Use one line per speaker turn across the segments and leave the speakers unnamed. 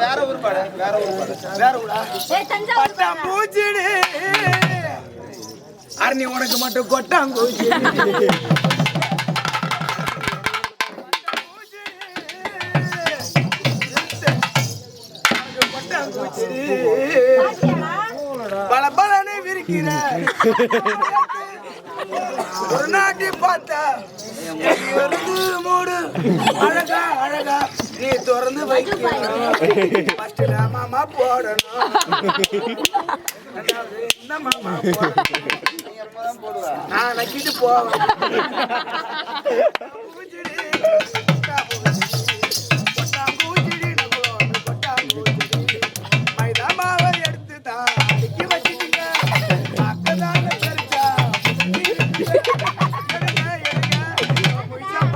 வேற பாடு வேற பாடு வேற அரணி உனக்கு மட்டும் கொட்டாங்கூச்சி.
பாத்தியாடா?
பல பலனை விரிக்கிற. ஒரு நாட்டி பார்த்தா. மூடு. அழகா அழகா. நீ திறந்து வைக்கணும். ஃபர்ஸ்ட்ல மாமா போடணும். மாமா. நான் நக்கிட்டு போவேன்.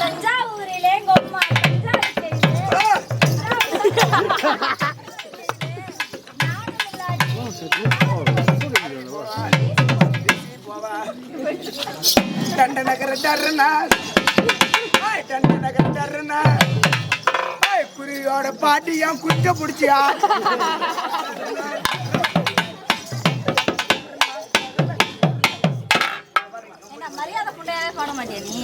தஞ்சாவூரிலே கொம்மா தஞ்சாவூர் செய்து.
நகர நகர குருவியோட பாட்டி ஏன் குச்ச புடிச்சியா
மாட்டியா நீ.